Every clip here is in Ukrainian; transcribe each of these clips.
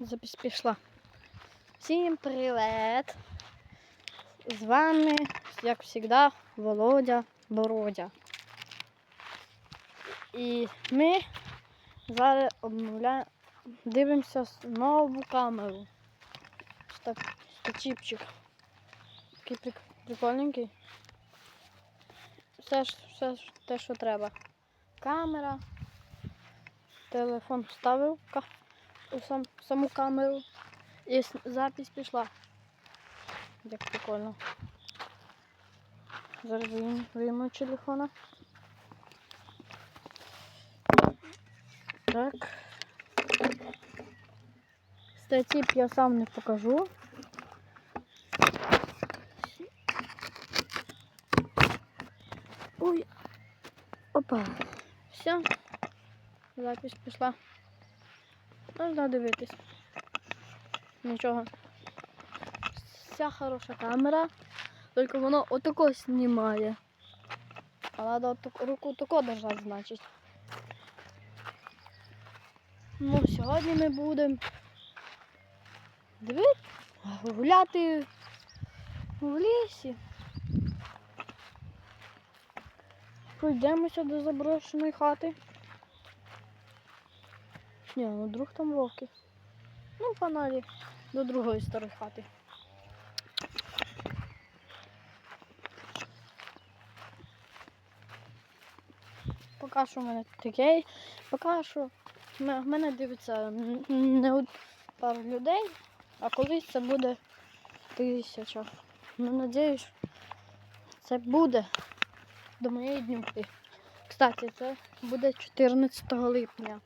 Запись пішла. Всім привіт! З вами, як завжди, Володя Бородя. І ми зараз обновляємо, дивимося нову камеру. Чіпчик. Такий прик- прикольненький. Все, все те, що треба. Камера. Телефон вставив сам, саму камеру. І запись пішла. Як прикольно. Зараз вийму, телефона. Так. Статіп я сам не покажу. Ой. Опа. Все. Запись пішла. Можна дивитись. Нічого. Вся хороша камера. Тільки воно отако знімає. А треба руку тако держати, значить. Ну, сьогодні ми будемо дивитися, гуляти в лісі. Пройдемося до заброшеної хати. Ні, ну друг там вовки. Ну, паналі до другої старої хати. Поки що в мене таке. Поки що в мене дивиться не пару людей, а колись це буде тисяча. Ну, надіюсь, це буде до моєї днюхи. Кстати, це буде 14 липня.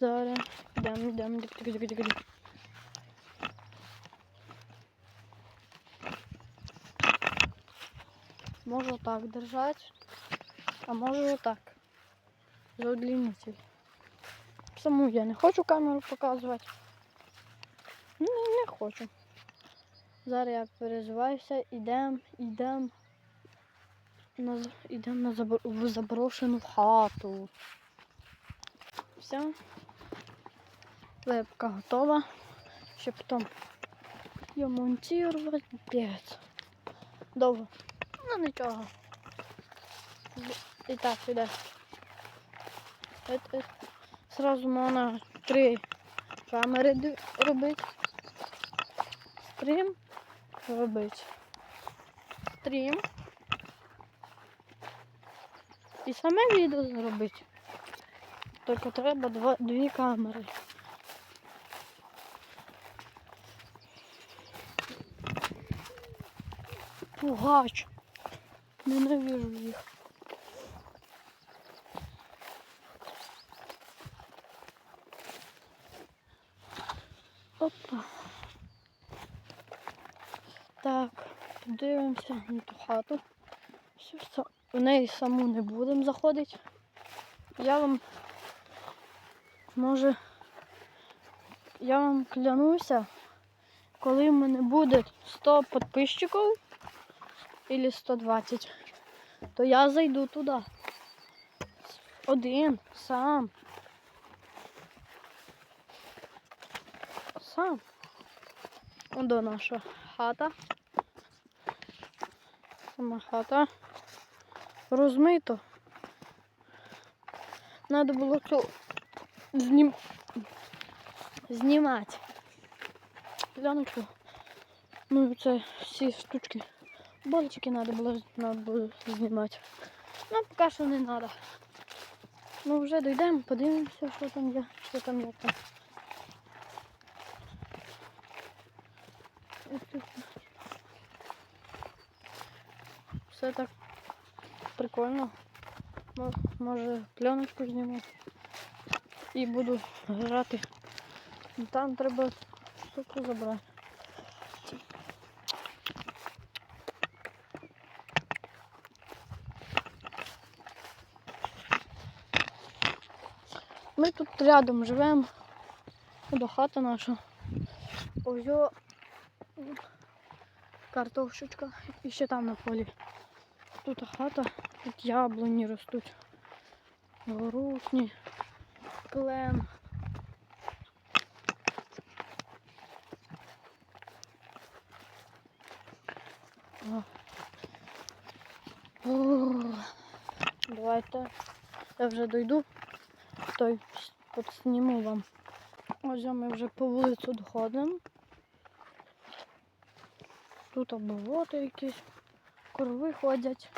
Зараз дик, дик, дик. Можу так держати, а можу отак. За удлінитель. Саму я не хочу камеру показувати. Ну, не хочу. Зараз я переживаюся, ідемо, ідемо. На, ідемо на забор... в заброшену хату. Все. Вебка готова. Ще потім її монтувати. П'ять. Довго. Ну нічого. І так, іде. Е, е, Сразу можна три камери робити. Стрім робити. Стрім. І саме відео зробити. Тільки треба два, дві камери. Пугач. Ненавижу їх. Опа. Так, дивимося на ту хату. Все, все. В неї саму не будемо заходити. Я вам може я вам клянуся, коли в мене буде 100 підписчиків або 120, то я зайду туди. Один, сам. Сам. Ото наша хата. Сама хата. Розмито. Надо було цю знім... знімати. Пленочку. Ну, це всі штучки. Болтики надо було, було знімати. Ну, поки що не треба. Ну, вже дійдемо, подивимося, що там є, що там як там. Все так прикольно. Може пленочку зніму. І буду грати. Ну, Там треба штуку забрати. Ми тут рядом живемо. До хата наша. Ось картошечка і ще там на полі. Тут хата, тут яблуні ростуть. горушні, клен. О. О. Давайте я вже дойду, той підсніму вам. Ось ми вже по вулицю доходимо. Тут болото якісь, корови ходять.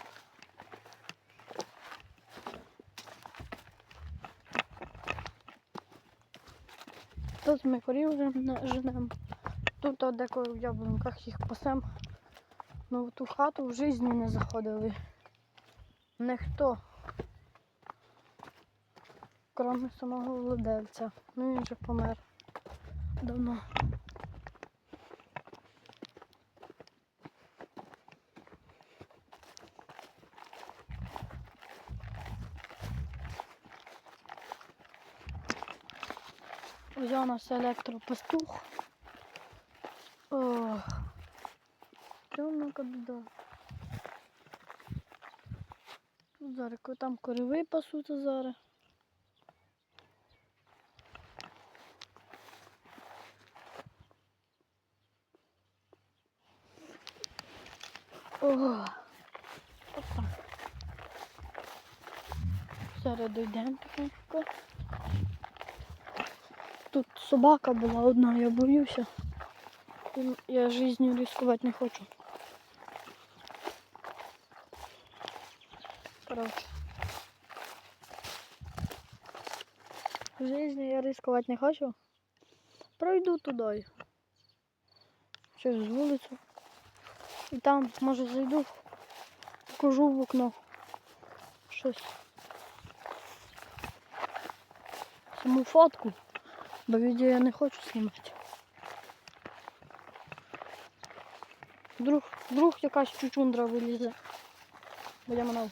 Тут ми корів женемо. Тут от деколи в яблунках їх пасем. Ну в ту хату в житті не заходили. Ніхто. Кроме самого владельця. Ну він вже помер давно. У нас електропастух. Ох. Темна біда. Зараз там корови пасуться зараз. Ох. Опа. Зараз дійдемо тихенько. Тут собака була одна, я боюся. Я жизнью ризикувати не хочу. Короче. В жизни я ризикувати не хочу. Пройду туди. Через вулицю. І там, може, зайду, покажу в окно. Щось. Саму фотку. Бо відео я не хочу знімати. Вдруг, вдруг якась чучундра вилізе. Будемо на.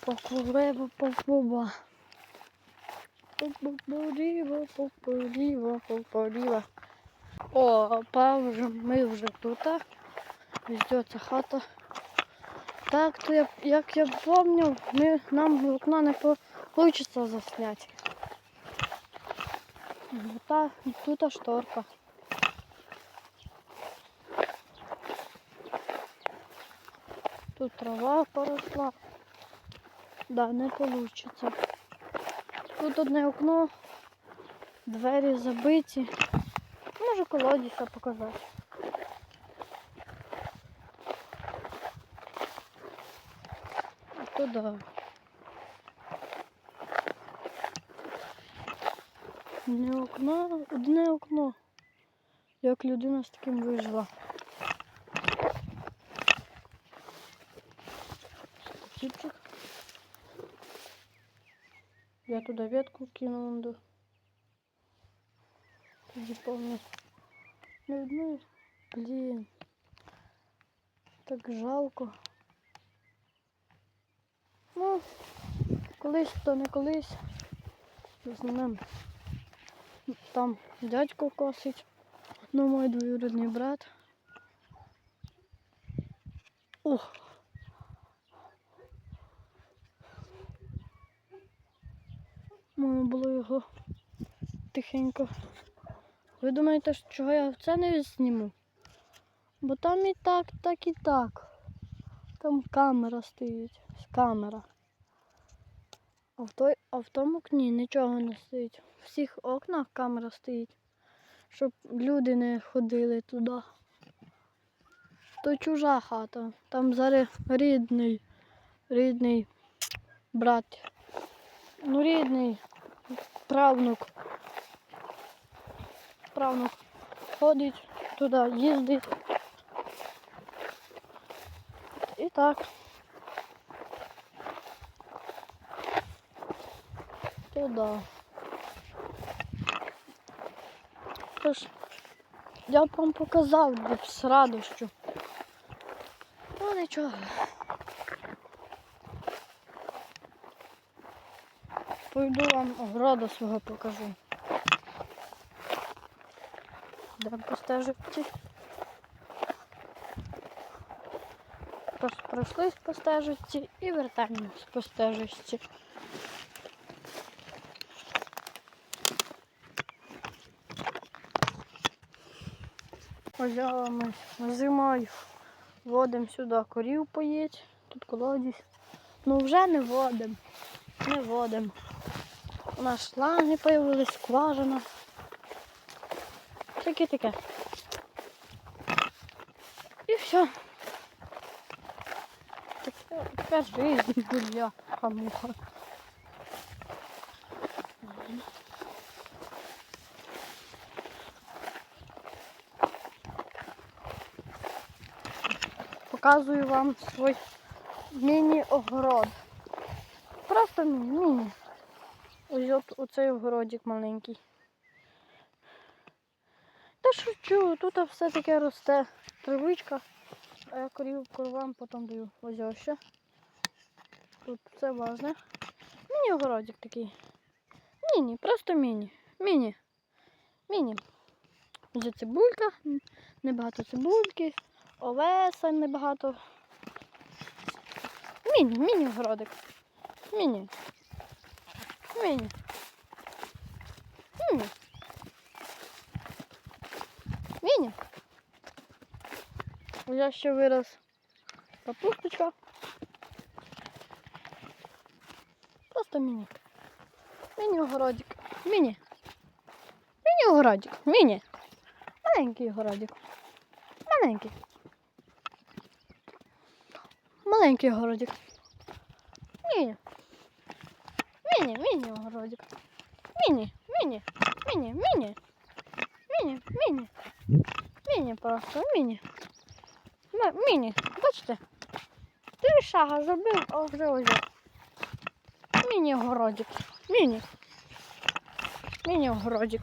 Покурево, попоба. Попоріво, попоріво, попоріво. О, вже, ми вже тут. Везде хата. Так, то я, як я пам'ятаю, ми, нам в окна не вийде засняти. Ну, Та, тут шторка. Тут трава поросла. Да, не вийде. Тут одне окно, двері забиті. Може колодязя показати. То да. Не окно, одне окно. Як людина з таким вижила. Кіпчик. Я туди ветку кинула. Да. Тоді повністю. Не одну. Блін. Так жалко. Ну, колись то не колись. Знімем. Там дядько косить. Ну, мой двоюрідний брат. Ух. Можна було його тихенько. Ви думаєте, чого я це не зніму? Бо там і так, так і так. Там камера стоїть. Камера. А в, той, а в тому окні нічого не стоїть. В всіх окнах камера стоїть, щоб люди не ходили туди. То чужа хата. Там зараз рідний, рідний брат. Ну, рідний правнук. Правнук ходить туди, їздить. І так. Туди. Тож, я б вам показав б з радощю. Ну нічого. Пойду вам огороду свого покажу. Постежити. Просто пройшлись по стежечці і вертаємось по стежечці. Ось а, ми зимою водимо сюди корів поїть, тут колодязь. Ну вже не водимо, не водимо. У нас шланги появились, скважина. Таке таке. І все. Таке, така жизнь гуля, хамуха. Показую вам свій міні-огород. Просто міні. Ось оцей огородик маленький. Шучу, тут все таке росте. Травичка. А я корів коровам потім даю. Ось ось ще. Тут все важне. Міні-огородик такий. Міні, просто міні. Міні. Міні. Ось цибулька, небагато цибульки, овеса небагато. Міні, міні-огородик. Міні. Міні. Міні. Міні. Я ще вирос капусточка. Просто міні. Міні-огородик. Міні. Міні-огородик. Міні. Маленький огородик. Маленький. Маленький огородик. Міні. Міні, міні огородик. Міні, міні, міні, міні. Міні, міні. Міні просто, міні. Міні, бачите? Три шага зробив, а вже ось. Міні-городик. Міні. Міні огородик.